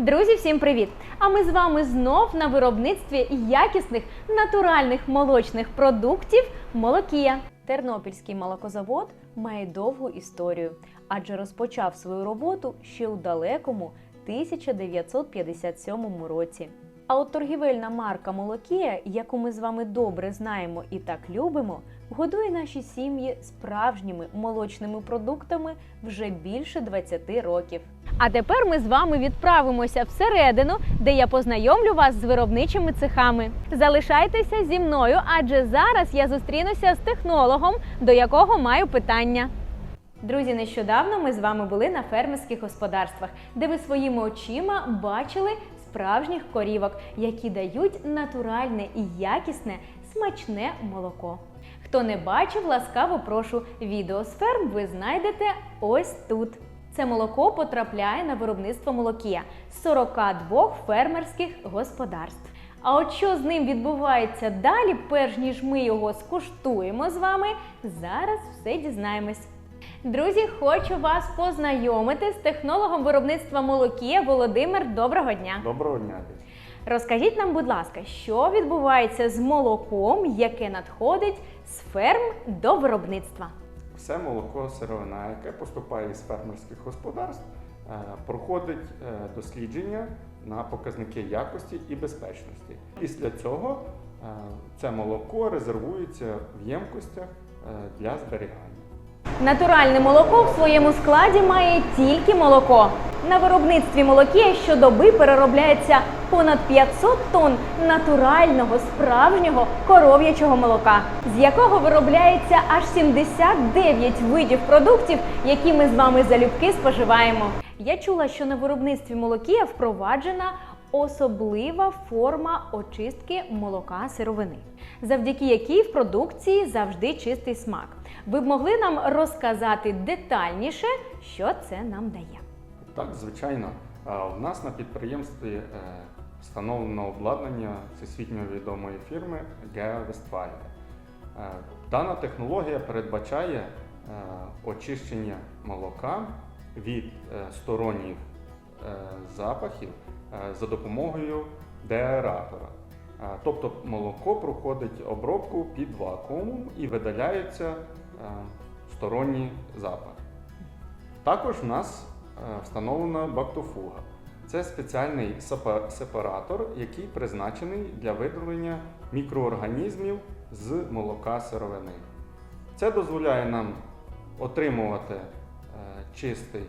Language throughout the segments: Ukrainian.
Друзі, всім привіт! А ми з вами знов на виробництві якісних натуральних молочних продуктів Молокія. Тернопільський молокозавод має довгу історію, адже розпочав свою роботу ще у далекому 1957 році. А от торгівельна марка Молокія, яку ми з вами добре знаємо і так любимо, годує наші сім'ї справжніми молочними продуктами вже більше 20 років. А тепер ми з вами відправимося всередину, де я познайомлю вас з виробничими цехами. Залишайтеся зі мною, адже зараз я зустрінуся з технологом, до якого маю питання. Друзі, нещодавно ми з вами були на фермерських господарствах, де ви своїми очима бачили справжніх корівок, які дають натуральне і якісне смачне молоко. Хто не бачив, ласкаво прошу відео з ферм ви знайдете ось тут. Це молоко потрапляє на виробництво молокія з 42 фермерських господарств. А от що з ним відбувається далі, перш ніж ми його скуштуємо з вами, зараз все дізнаємось. Друзі, хочу вас познайомити з технологом виробництва молокія Володимир. Доброго дня! Доброго дня. Розкажіть нам, будь ласка, що відбувається з молоком, яке надходить з ферм до виробництва? Все молоко сировина, яке поступає із фермерських господарств, е, проходить е, дослідження на показники якості і безпечності. Після цього е, це молоко резервується в ємкостях для зберігання. Натуральне молоко в своєму складі має тільки молоко. На виробництві молокія щодоби переробляється понад 500 тонн натурального справжнього коров'ячого молока, з якого виробляється аж 79 видів продуктів, які ми з вами залюбки споживаємо. Я чула, що на виробництві молокія впроваджена особлива форма очистки молока сировини, завдяки якій в продукції завжди чистий смак. Ви б могли нам розказати детальніше, що це нам дає? Так, звичайно, у нас на підприємстві е, встановлено обладнання всесвітньо відомої фірми Геа Вестфалія. Е, Дана технологія передбачає е, очищення молока від сторонніх запахів за допомогою деаератора. Е, Тобто молоко проходить обробку під вакуумом і видаляються е, сторонні запахи. Також в нас е, встановлена бактофуга. Це спеціальний сепаратор, який призначений для видалення мікроорганізмів з молока сировини. Це дозволяє нам отримувати е, чисте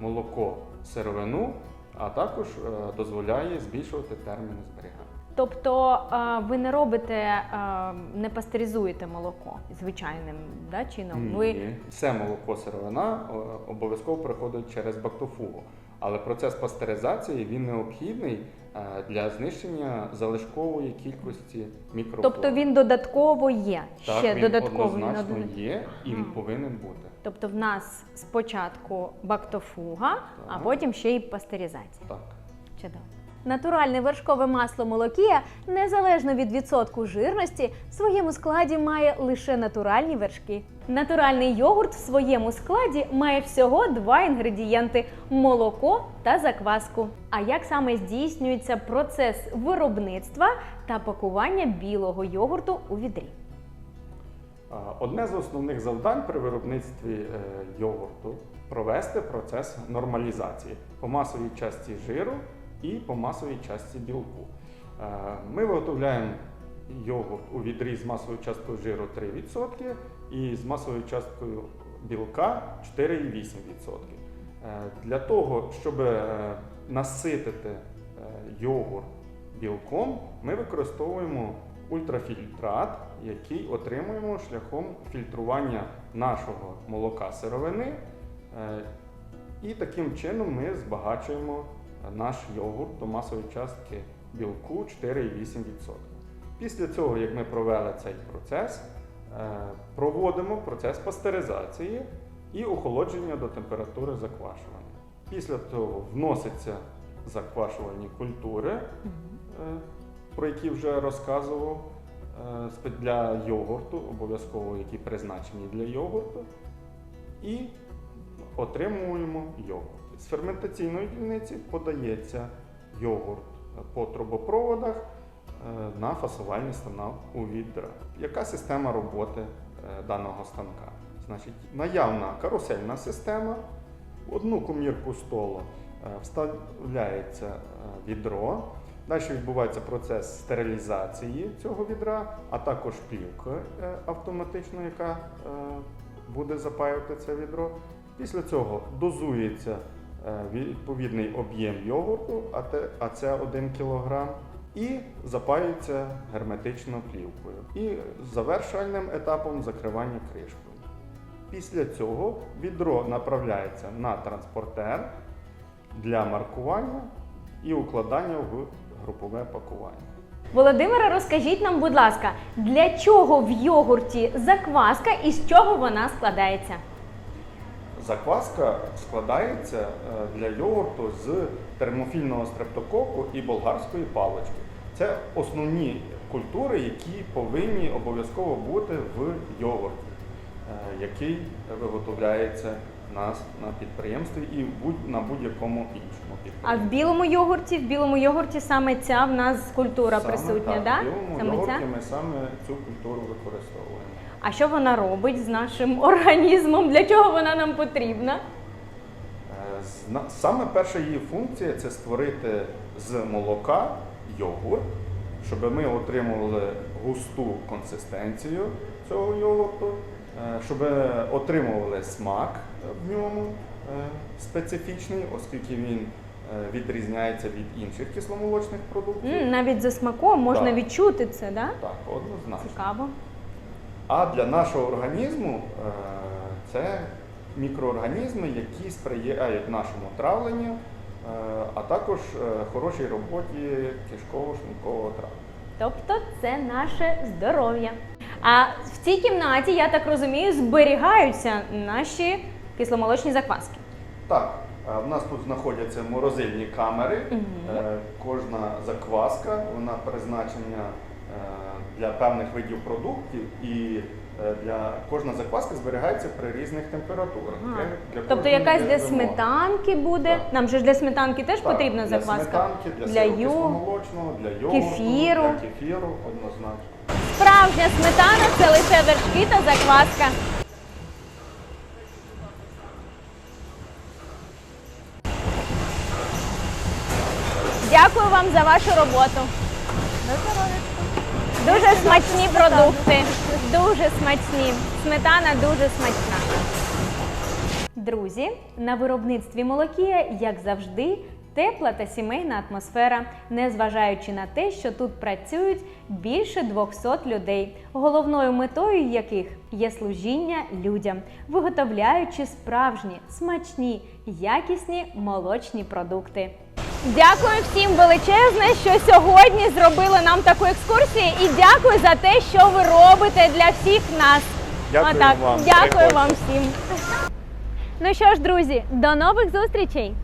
молоко сировину, а також е, дозволяє збільшувати терміни зберігання. Тобто е, ви не робите, е, не пастеризуєте молоко звичайним да, чином. Ви Все молоко сировина обов'язково проходить через бактофугу. Але процес пастеризації він необхідний е, для знищення залишкової кількості мікрофлори. тобто він додатково є. так, ще він додатково однозначно є і Ага. повинен бути. Тобто в нас спочатку бактофуга, а потім ще й пастеризація. Так. Чудово. Натуральне вершкове масло молокія, незалежно від відсотку жирності, в своєму складі має лише натуральні вершки. Натуральний йогурт в своєму складі має всього два інгредієнти молоко та закваску. А як саме здійснюється процес виробництва та пакування білого йогурту у відрі? Одне з основних завдань при виробництві е, йогурту провести процес нормалізації по масовій частці жиру і по масовій частці білку. Е, Ми виготовляємо йогурт у відрі з масовою часткою жиру 3% і з масовою часткою білка 4,8%. Е, Для того, щоб е, наситити е, йогурт білком, ми використовуємо ультрафільтрат, який отримуємо шляхом фільтрування нашого молока сировини. І таким чином ми збагачуємо наш йогурт до масової частки білку 4,8%. Після цього, як ми провели цей процес, проводимо процес пастеризації і охолодження до температури заквашування. Після того вносяться заквашувальні культури, е, про які вже розказував, е, для йогурту, обов'язково які призначені для йогурту, і отримуємо йогурт. З ферментаційної дільниці подається йогурт по трубопроводах е, на фасувальні стана у відра. Яка система роботи е, даного станка? Значить, наявна карусельна система. В одну комірку столу е, вставляється е, відро. Далі відбувається процес стерилізації цього відра, а також плівка е, автоматично, яка е, буде запаювати це відро. Після цього дозується е, відповідний об'єм йогурту, а це 1 кг, і запаюється герметично плівкою. І завершальним етапом закривання кришкою. Після цього відро направляється на транспортер для маркування і укладання в групове пакування. Володимире, розкажіть нам, будь ласка, для чого в йогурті закваска і з чого вона складається? Закваска складається е, для йогурту з термофільного стрептококу і болгарської палички. Це основні культури, які повинні обов'язково бути в йогурті, е, який виготовляється у нас на підприємстві і будь- на будь-якому іншому А в білому йогурті, в білому йогурті саме ця в нас культура Саме присутня, так, да? В білому Саме йогурті ця? ми саме цю культуру використовуємо. А що вона робить з нашим організмом? Для чого вона нам потрібна? Е, Саме перша її функція це створити з молока йогурт, щоб ми отримували густу консистенцію цього йогурту, е, щоб отримували смак в ньому е, специфічний, оскільки він е, відрізняється від інших кисломолочних продуктів. М, навіть за смаком можна Так. відчути це, да? Так, однозначно. Цікаво. А для нашого організму це мікроорганізми, які сприяють нашому травленню, а також е, хорошій роботі кишково-шлункового травлення. Тобто це наше здоров'я. А в цій кімнаті, я так розумію, зберігаються наші кисломолочні закваски. Так, е, в нас тут знаходяться морозильні камери. Е, Кожна закваска вона призначена е, для певних видів продуктів і е, для кожна закваска зберігається при різних температурах. Ага. Для- для Тобто якась для вимога. сметанки буде. Так. Нам же ж для сметанки теж Так, потрібна для закваска. Сметанки, для, для сиру ю. кисломолочного, для йогурту, кефіру. для кефіру, однозначно. Справжня сметана це лише вершки та закваска. Дякую вам за вашу роботу. Дуже смачні продукти. Дуже смачні. Сметана дуже смачна. Друзі, на виробництві Молокія, як завжди, тепла та сімейна атмосфера, незважаючи на те, що тут працюють більше 200 людей, головною метою яких є служіння людям, виготовляючи справжні, смачні, якісні молочні продукти. Дякую всім величезне, що сьогодні зробили нам таку екскурсію, і дякую за те, що ви робите для всіх нас. Дякую Отак. вам. Дякую Приходьте. вам всім. Ну що ж, друзі, до нових зустрічей!